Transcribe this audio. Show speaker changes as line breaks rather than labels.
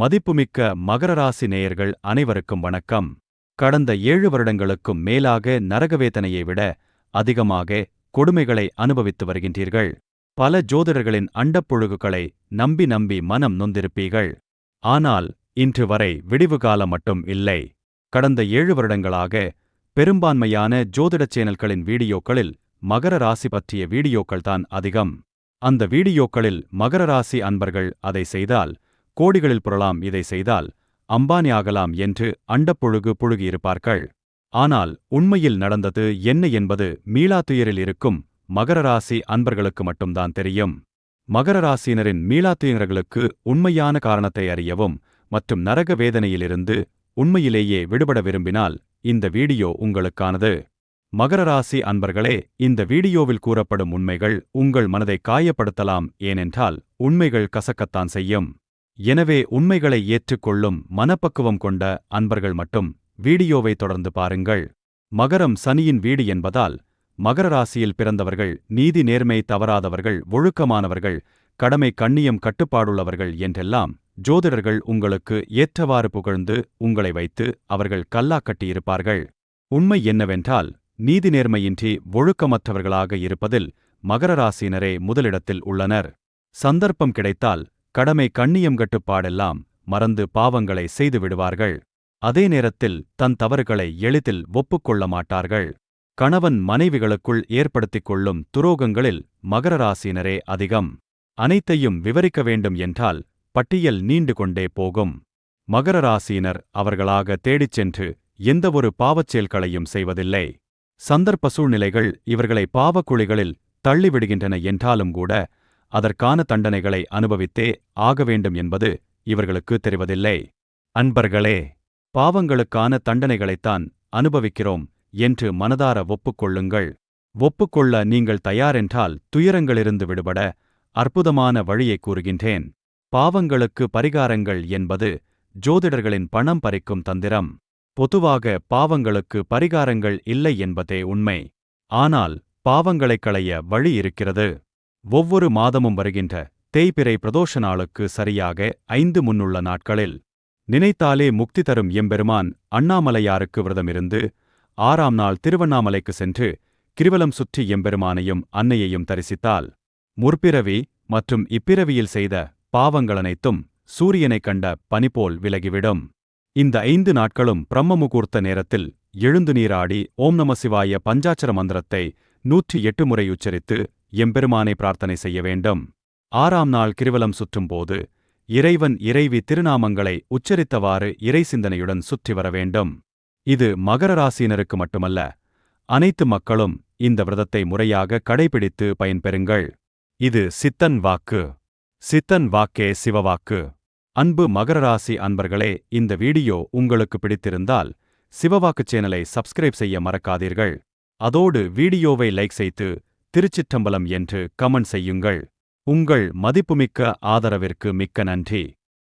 மதிப்புமிக்க மகர ராசி நேயர்கள் அனைவருக்கும் வணக்கம். கடந்த ஏழு வருடங்களுக்கும் மேலாக நரகவேதனையை விட அதிகமாக கொடுமைகளை அனுபவித்து வருகின்றீர்கள். பல ஜோதிடர்களின் அண்டப்புழுகுகளை நம்பி நம்பி மனம் நொந்திருப்பீர்கள். ஆனால் இன்று வரை விடிவு காலம் மட்டும் இல்லை. கடந்த ஏழு வருடங்களாக பெரும்பான்மையான ஜோதிடச் சேனல்களின் வீடியோக்களில் மகர ராசி பற்றிய வீடியோக்கள்தான் அதிகம். அந்த வீடியோக்களில் மகர ராசி அன்பர்கள் அதை செய்தால் கோடிகளில் புரளாம் இதை செய்தால் அம்பானி ஆகலாம் என்று அண்டப்புழுகு புழுகியிருப்பார்கள். ஆனால் உண்மையில் நடந்தது என்ன என்பது மீளாத்துயரில் இருக்கும் மகர ராசி அன்பர்களுக்கு மட்டும்தான் தெரியும். மகர ராசியினரின் மீளாத்துயர்களுக்கு உண்மையான காரணத்தை அறியவும் மற்றும் நரக வேதனையிலிருந்து உண்மையிலேயே விடுபட விரும்பினால் இந்த வீடியோ உங்களுக்கானது. மகர ராசி அன்பர்களே இந்த வீடியோவில் கூறப்படும் உண்மைகள் உங்கள் மனதை காயப்படுத்தலாம் ஏனென்றால் உண்மைகள் கசக்கத்தான் செய்யும். எனவே உண்மைகளை ஏற்றுக்கொள்ளும் மனப்பக்குவம் கொண்ட அன்பர்கள் மட்டும் வீடியோவை தொடர்ந்து பாருங்கள். மகரம் சனியின் வீடு என்பதால் மகர ராசியில் பிறந்தவர்கள் நீதி நேர்மை தவறாதவர்கள் ஒழுக்கமானவர்கள் கடமை கண்ணியம் கட்டுப்பாடுள்ளவர்கள் என்றெல்லாம் ஜோதிடர்கள் உங்களுக்கு ஏற்றவாறு புகழ்ந்து உங்களை வைத்து அவர்கள் கல்லா கட்டியிருப்பார்கள். உண்மை என்னவென்றால் நீதி நேர்மையின்றி ஒழுக்கமற்றவர்களாக இருப்பதில் மகர ராசியினரே முதலிடத்தில் உள்ளனர். சந்தர்ப்பம் கிடைத்தால் கடமை கண்ணியம் கட்டுப்பாடெல்லாம் மறந்து பாவங்களை செய்து விடுவார்கள். அதே நேரத்தில் தன் தவறுகளை எளிதில் ஒப்புக்கொள்ள மாட்டார்கள். கணவன் மனைவிகளுக்குள் ஏற்படுத்திக் கொள்ளும் துரோகங்களில் மகர ராசியினரே அதிகம். அனைத்தையும் விவரிக்க வேண்டும் என்றால் பட்டியல் நீண்டு கொண்டே போகும். மகர ராசியினர் அவர்களாக தேடிச் சென்று எந்தவொரு பாவச் செயல்களையும் செய்வதில்லை. சந்தர்ப்ப சூழ்நிலைகள் இவர்களை பாவக்குழிகளில் தள்ளிவிடுகின்றன என்றாலும் கூட அதற்கான தண்டனைகளை அனுபவித்தே ஆக வேண்டும் என்பது இவர்களுக்கு தெரிவதில்லை. அன்பர்களே பாவங்களுக்கான தண்டனைகளைத்தான் அனுபவிக்கிறோம் என்று மனதார ஒப்புக்கொள்ளுங்கள். ஒப்புக்கொள்ள நீங்கள் தயாரென்றால் துயரங்களிருந்து விடுபட அற்புதமான வழியை கூறுகின்றேன். பாவங்களுக்கு பரிகாரங்கள் என்பது ஜோதிடர்களின் பணம் பறிக்கும் தந்திரம். பொதுவாக பாவங்களுக்கு பரிகாரங்கள் இல்லை என்பதே உண்மை. ஆனால் பாவங்களைக் களைய வழி இருக்கிறது. ஒவ்வொரு மாதமும் வருகின்ற தேய்பிறை பிரதோஷ நாளுக்கு சரியாக ஐந்து முன்னுள்ள நாட்களில் நினைத்தாலே முக்தி தரும் எம்பெருமான் அண்ணாமலையாருக்கு விரதமிருந்து ஆறாம் நாள் திருவண்ணாமலைக்கு சென்று கிரிவலம் சுற்றி எம்பெருமானையும் அன்னையையும் தரிசித்தால் முற்பிறவி மற்றும் இப்பிறவியில் செய்த பாவங்களனைத்தும் சூரியனைக் கண்ட பனிபோல் விலகிவிடும். இந்த ஐந்து நாட்களும் பிரம்ம முகூர்த்த நேரத்தில் எழுந்து நீராடி ஓம் நம சிவாய பஞ்சாட்சர மந்திரத்தை நூற்றி எட்டு முறை உச்சரித்து எம்பெருமானை பிரார்த்தனை செய்ய வேண்டும். ஆறாம் நாள் கிருவலம் சுற்றும்போது இறைவன் இறைவி திருநாமங்களை உச்சரித்தவாறு இறை சிந்தனையுடன் சுற்றி வர வேண்டும். இது மகர ராசியினருக்கு மட்டுமல்ல அனைத்து மக்களும் இந்த விரதத்தை முறையாக கடைபிடித்து பயன்பெறுங்கள். இது சித்தன் வாக்கு. சித்தன் வாக்கே சிவவாக்கு. அன்பு மகர ராசி அன்பர்களே இந்த வீடியோ உங்களுக்கு பிடித்திருந்தால் சிவவாக்கு சேனலை சப்ஸ்கிரைப் செய்ய மறக்காதீர்கள். அதோடு வீடியோவை லைக் செய்து திருச்சிற்றம்பலம் என்று கமெண்ட் செய்யுங்கள். உங்கள் மதிப்புமிக்க ஆதரவிற்கு மிக்க நன்றி.